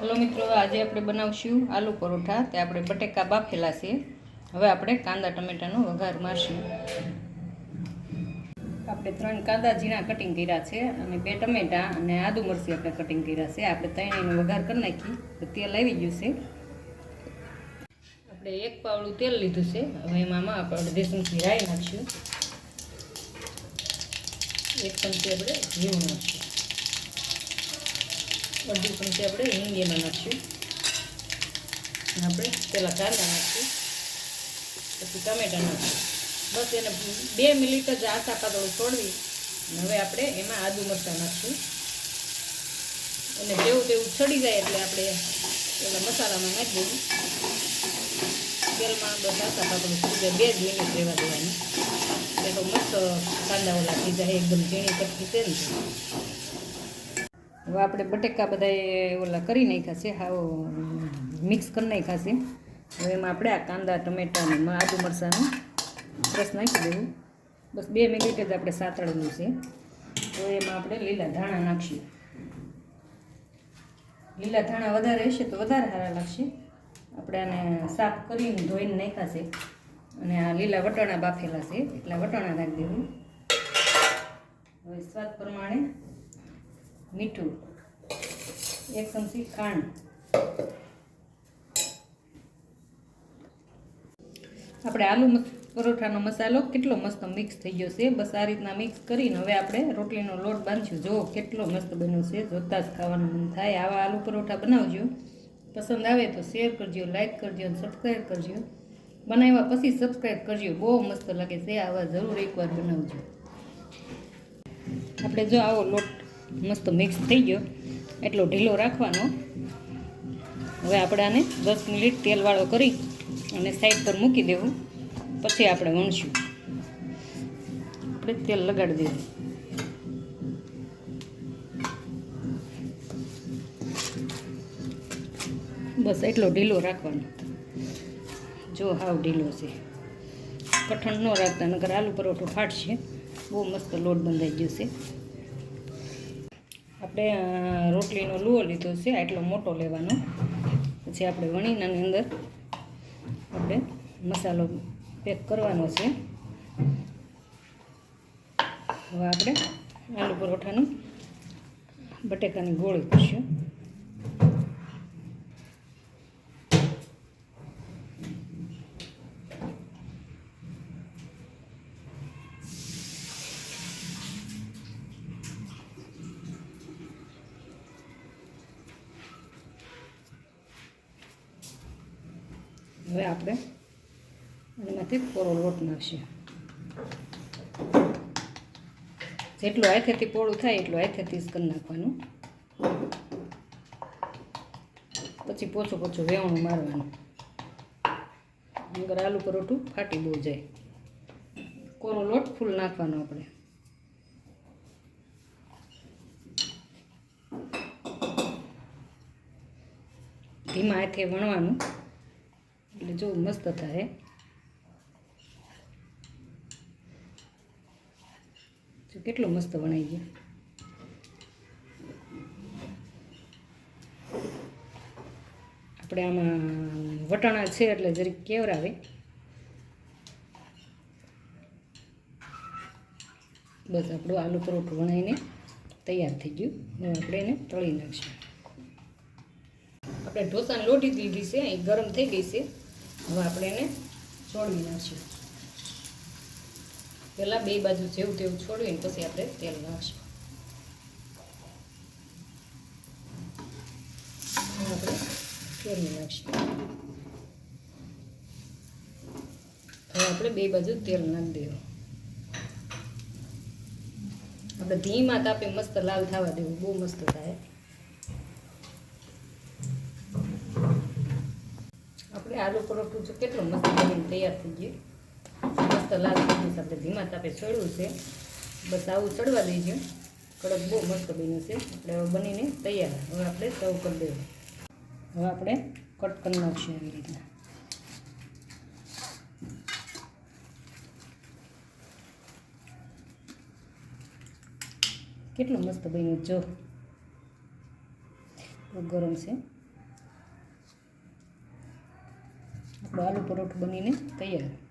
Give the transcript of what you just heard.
Hello મિત્રો, આજે આપણે બનાવશું આલુ પરોઠા. તે આપણે બટેકા બાફેલા છે. હવે આપણે કાંદા ટમેટાનો વઘાર મારશું. આપણે ત્રણ કાંદા ઝીણા કટિંગ કર્યા છે અને બે ટમેટા અને આદુ મરચી આપણે કટિંગ કર્યા છે. આપણે ત્રણેયનો વઘાર કરી નાખી. તો તેલ આવી ગયું છે. આપણે એક પાવડું તેલ લીધું છે. હવે એમાં આપણે દેશમુખી રાઈ નાખશું. એક ચમચી આપણે જીરું નાખશું. અડધી છે આપણે હિંગ એમાં નાખશું આપણે પહેલાં કાંદા નાખશું પછી ટમેટા નાખશું બસ એને બે મિનિટ જ આ પાતળું છોડવી હવે આપણે એમાં આદુ મરચાં નાખશું. અને જેવું તેવું ચડી જાય એટલે આપણે પેલા મસાલામાં નાખી દઉં તેલમાં આસા પાતળું થઈ જાય. બે જ મિનિટ રહેવા દેવાની. એટલે મસ્ત કાંદા ઓલા થઈ જાય. એકદમ ઝીણી કટકી છે ને હવે આપણે બટેકા બધા ઓલા કરી નાખ્યા છે, હાવ મિક્સ કરી નાખ્યા છે. હવે એમાં આપણે આ કાંદા ટમેટાને આદુ મરચાંનું રસ નાખી દેવું. બસ બે મિનિટ જ આપણે સાતળવું છે. તો એમાં આપણે લીલા ધાણા નાખીએ લીલા ધાણા વધારે હશે તો વધારે સારા લાગશે. આપણે આને સાફ કરીને ધોઈને નાખ્યા છે. અને આ લીલા વટાણા બાફેલા છે, એટલા વટાણા નાખી દેવું. હવે સ્વાદ પ્રમાણે મીઠું, એક ચમચી ખાંડ. આપણે આલુ પરોઠાનો મસાલો કેટલો મસ્ત મિક્સ થઈ ગયો છે. બસ આ રીતના મિક્સ કરીને હવે આપણે રોટલીનો લોટ બાંધશું. જો કેટલો મસ્ત બન્યો છે. જોતાં જ ખાવાનું મન થાય. આવા આલુ પરોઠા બનાવજો. પસંદ આવે તો શેર કરજો લાઇક કરજો અને સબસ્ક્રાઈબ કરજો. બનાવ્યા પછી સબસ્ક્રાઈબ કરજો. બહુ મસ્ત લાગે છે. આવા જરૂર એકવાર બનાવજો. આપણે જો આવો લોટ મસ્ત મિક્સ થઈ ગયો. એટલો ઢીલો રાખવાનો. હવે આપણે આને દસ મિનિટ તેલવાળો કરી અને સાઈડ પર મૂકી દેવું. પછી આપણે વણશું. આપણે તેલ લગાડી દેવું બસ એટલો ઢીલો રાખવાનો. જો હાવ ઢીલો છે. કઠણ ન રાખતા, નકર આલુ પરોઠો ફાટશે. બહુ મસ્ત લોટ બંધાઈ ગયો છે. આપણે રોટલીનો લુઓ લીધો છે, આટલો મોટો લેવાનો. પછી આપણે વણીનાની અંદર આપણે મસાલો પેક કરવાનો છે. હવે આપણે આલુ પરોઠાનું બટેકાની ગોળી કરશું. હવે આપણે એમાંથી કોરો લોટ નાખશું. જેટલું હાથેથી પોળું થાય એટલું હાથેથી જ કરી નાખવાનું. પછી પોછું પોછું વેવણું મારવાનું. નગર આલુ પરોઠું ફાટી બહુ જાય. કોરો લોટ ફૂલ નાખવાનો આપણે. ધીમા હાથે વણવાનું. એટલે જો મસ્ત થાય. જો કેટલો મસ્ત વણાઈ ગયો. આપણે આમાં વટાણા છે એટલે જરીક કેવરાવે. બસ આપણું આલુ પરોઠું વણાઈને તૈયાર થઈ ગયું. હવે આપણે એને તળી નાખીશું. આપણે ઢોસાને લોટી દીધી છે, અહીં ગરમ થઈ ગઈ છે. હવે આપણે એને છોડવી નાખીશું પહેલાં બે બાજુ જેવું તેવું છોડવીને પછી આપણે તેલ નાખીશું. આપણે ફેરવી નાખીશું. હવે આપણે બે બાજુ તેલ નાખી દેવું આપણે ધીમા તાપે મસ્ત લાલ થવા દેવું, બહુ મસ્ત થાય આપણે આલુ પરોઠું જો કેટલું મસ્ત બનીને તૈયાર થઈ ગયું. મસ્ત થઈ આપણે ધીમા તાપે ચડવું છે. બસ આવું ચડવા દઈજો કડક બહુ મસ્ત બન્યું છે. આપણે હવે બનીને તૈયાર. હવે આપણે સર્વ કરી દેવું. હવે આપણે કટ કરી નાખીએ એવી રીતના કેટલું મસ્ત બન્યું જો. ગરમ છે. આપણો આલુ પરોઠો બનીને તૈયાર